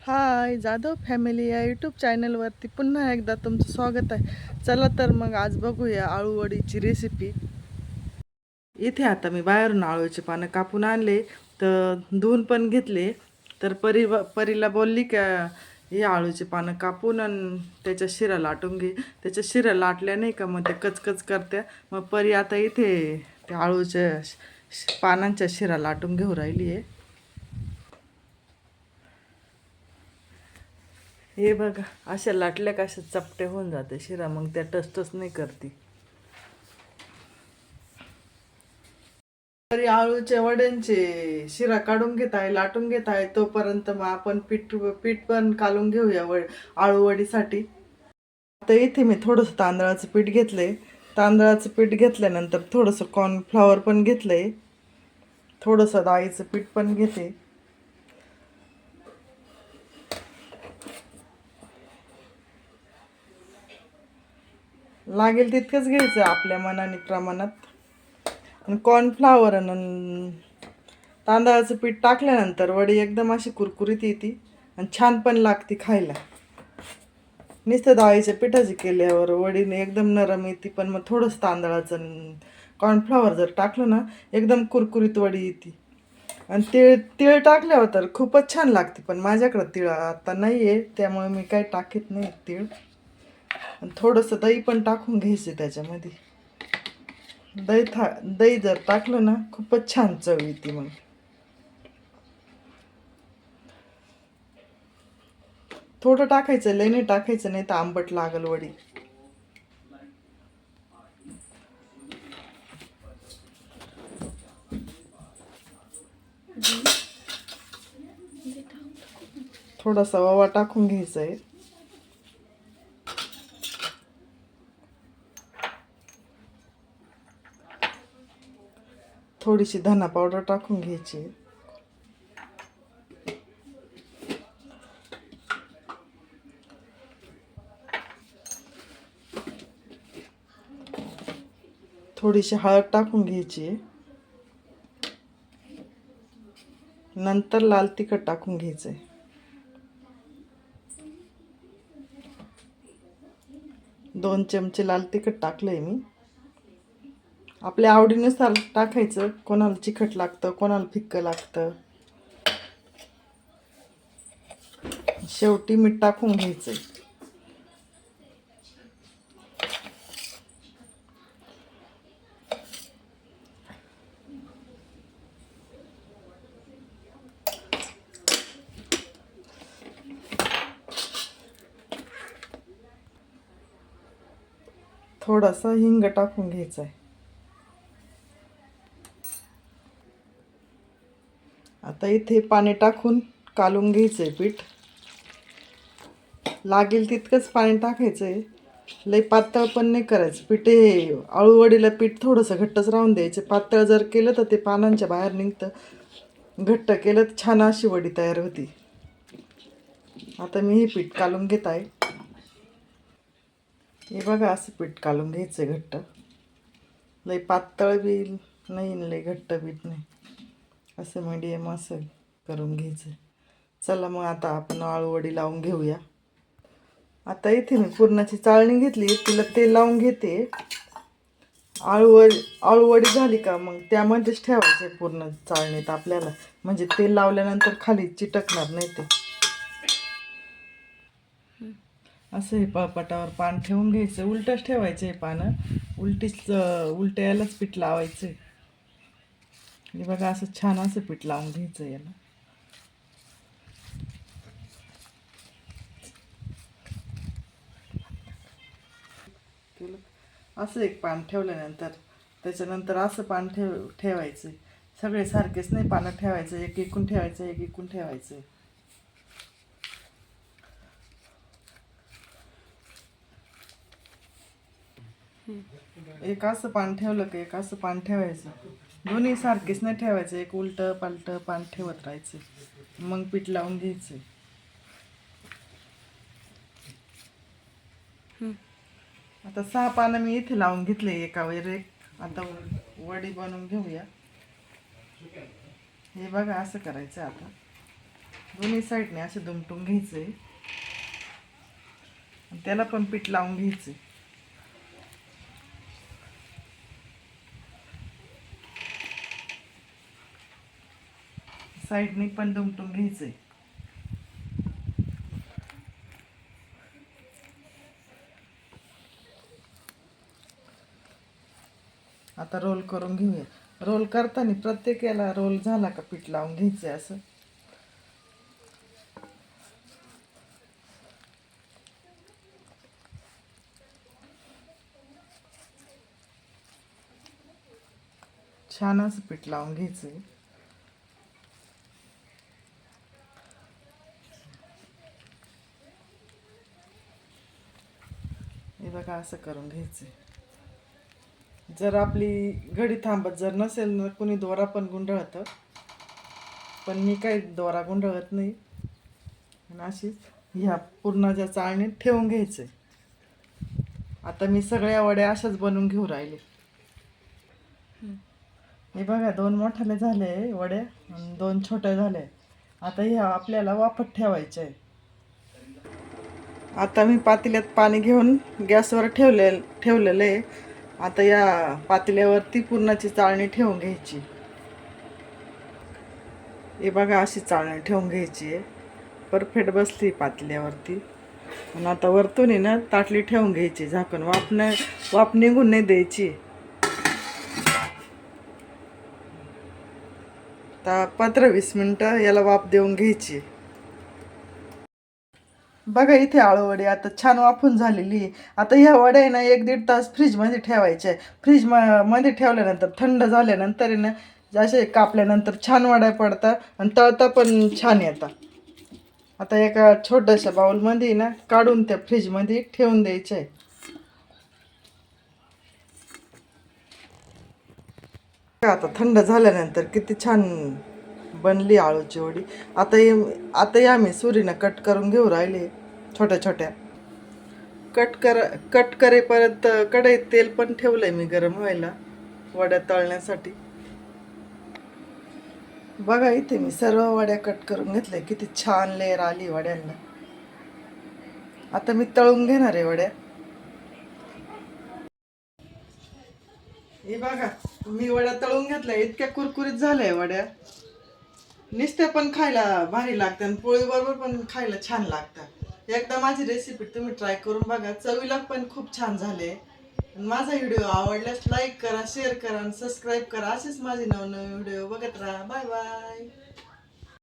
हाय Jadhav family या YouTube चॅनलवरती पुन्हा एकदा तुमचं स्वागत आहे. चला तर मग आज बघूया आळूवडीची रेसिपी इथे आता मी बाहेरून आळूचे पानं कापून आणले तर धुवून पण घेतले. तर परी परीला बोलली का हे आळूचे पानं कापून आणि त्याच्या शिरा लाटून घे. त्याच्या शिरा लाटल्या नाही का मग ते कचकच करत्या. मग परी आता इथे त्या आळूच्या पानांच्या शिरा लाटून घेऊ राहिली आहे. हे बघा अशा लाटल्या का अशा चपटे होऊन जाते शिरा मग त्या टस्टच नाही करते. तरी आळूच्या वड्यांचे शिरा काढून घेत आहे लाटून घेत आहे तोपर्यंत मग आपण पीठ पीठ पण कालून घेऊया वड आळू वडीसाठी. आता इथे मी थोडंसं तांदळाचं पीठ घेतलंय तांदळाचं पीठ घेतल्यानंतर थोडंसं कॉर्नफ्लॉवर पण घेतलंय. थोडंसं डाळीचं पीठ पण घेते. लागेल तितकंच घ्यायचं आपल्या मनाने प्रमाणात. आणि कॉर्नफ्लावर आणि तांदळाचं पीठ टाकल्यानंतर वडी एकदम अशी कुरकुरीत येते आणि छान पण लागते खायला. नुसतं डाळीच्या पिठाची केल्यावर वडीने एकदम नरम येते पण मग थोडंसं तांदळाचं कॉर्नफ्लावर जर टाकलं ना एकदम कुरकुरीत वडी येते. आणि तिळ तिळ टाकल्यावर तर खूपच छान लागते पण माझ्याकडं तिळ आता नाही आहे त्यामुळे मी काही टाकीत नाही तिळ. आणि थोडंसं दही पण टाकून घ्यायचं त्याच्यामध्ये. दही था दही जर टाकलं ना खूपच छान चव येते मग. थोडं टाकायचं लय नाही टाकायचं नाही तर आंबट लागल वडी. थोडासा वावा टाकून घ्यायचा आहे. थोडीशी धना पावडर टाकून घ्यायची. थोडीशी हळद टाकून घ्यायची. नंतर लाल तिखट टाकून घ्यायचंय. दोन चमचे लाल तिखट टाकलंय मी. आपल्या आवडीनुसार टाकायचं. कोणाला चिकट लागतं कोणाला फिक्कं लागतं. शेवटी मीठ टाकून घ्यायचं. थोडासा हिंग टाकून घ्यायचा आहे. आता इथे पाणी टाकून कालून घ्यायचं आहे पीठ. लागेल तितकंच पाणी टाकायचं आहे लई पातळ पण नाही करायचं. पीठ हे आळूवडीला पीठ थोडंसं घट्टच राहून द्यायचं. पातळ जर केलं तर ते पानांच्या बाहेर निघतं. घट्ट केलं तर छान अशी वडी तयार होती. आता मी हे पीठ कालून घेत आहे. हे बघा असं पीठ कालून घ्यायचं आहे घट्ट. लई पातळ बी नाही लई घट्ट बीठ नाही. असं मीडियम असं करून घ्यायचं. चला मग आता आपण आळूवडी लावून घेऊया. आता इथे मी पुरणाची चाळणी घेतली तिला तेल लावून घेते. आळूवडी आळूवडी झाली का मग त्यामध्येच ठेवायचे पूर्ण चाळणीत आपल्याला. म्हणजे तेल लावल्यानंतर खाली चिटकणार नाही ते. असं हे पळपटावर पान ठेवून घ्यायचं. उलटंच ठेवायचं हे पानं. उलटीच उलट्यालाच पीठ लावायचं हे बघा असं छान असं पीठ लावून घ्यायचं याला. केलं? असं एक पान ठेवल्यानंतर त्याच्यानंतर असं पान ठेव ठेवायचं. सगळे सारखेच नाही पानं ठेवायचं एक एकूण ठेवायचं एक एकूण ठेवायचं. एक असं पान ठेवलं की एक असं पान ठेवायचं. दोन्ही सारखेच नाही ठेवायचं एक उलटं पालटं पान ठेवत राहायचं. मग पीठ लावून घ्यायचं. आता सहा पानं मी इथे लावून घेतले एका वेळ एक आता वडी बनवून घेऊया. हे बघा असं करायचं आता. दोन्ही साईडने असे दुमटून घ्यायचे. आणि त्याला पण पीठ लावून घ्यायचे. साईडने पण दुमटून घ्यायचे आता रोल करून घेऊया. रोल करताना प्रत्येक याला रोल झाला का पीठ लावून घ्यायचं असं? छान असं पीठ लावून घ्यायचं बघा असं करून घ्यायचं जर आपली घडी थांबत जर नसेल ना कुणी दोरा पण गुंडळतं पण मी काही दोरा गुंडळत नाही. आणि अशीच ह्या पूर्णाच्या चाळणीत ठेवून घ्यायचे आता मी सगळ्या वड्या अशाच बनवून घेऊ राहिले. हे बघा दोन मोठाले झाले वड्या आणि दोन छोट्या झाल्या आता ह्या आपल्याला वाफत ठेवायच्या आहे. आता मी पातेल्यात पाणी घेऊन गॅसवर ठेवले ठेवलेलं आहे. आता या पातेल्यावरती पुरणाची चाळणी ठेवून घ्यायची. हे बघा अशी चाळणी ठेवून घ्यायची आहे. परफेक्ट बसली पातेल्यावरती. आणि आता वरतून आहे ना ताटली ठेवून घ्यायची. झाकण वाफ वाप वाफ निघून नाही द्यायची. आता पंधरा वीस मिनटं याला वाफ देऊन घ्यायची. बघा इथे आळूवडी आता छान वाफून झालेली आता ह्या वड्या आहे ना एक दीड तास फ्रीजमध्ये ठेवायच्या आहे. फ्रीज म मध्ये ठेवल्यानंतर थंड झाल्यानंतर आहे ना जसे कापल्यानंतर छान वड्या पडतात आणि तळता पण छान येतात. आता एका छोट्याशा बाऊलमध्ये ना काढून त्या फ्रीजमध्ये ठेवून द्यायचं आहे. आता थंड झाल्यानंतर किती छान बनली आळूची वडी आता हे आता या मी सुरीनं कट करून घेऊ राहिले. छोट्या छोट्या. कट कर कट करेपर्यंत कढईत तेल पण ठेवलंय मी गरम व्हायला. वड्या तळण्यासाठी. बघा इथे मी सर्व वड्या कट करून घेतल्या. किती छान लेअर आली वड्यांना. आता मी तळून घेणार आहे वड्या. हे बघा मी वड्या तळून घेतल्या. इतक्या कुरकुरीत झाल्या वड्या. नुसत्या पण खायला भारी लागतं आणि पोळी बरोबर पण खायला छान लागतात एकदा माझी रेसिपी तुम्ही ट्राय करून बघा. चवीला पण खूप छान झाले. माझा व्हिडिओ आवडल्यास लाईक करा शेअर करा आणि सबस्क्राईब करा. असेच माझे नवनवीन व्हिडिओ बघत राहा. Bye bye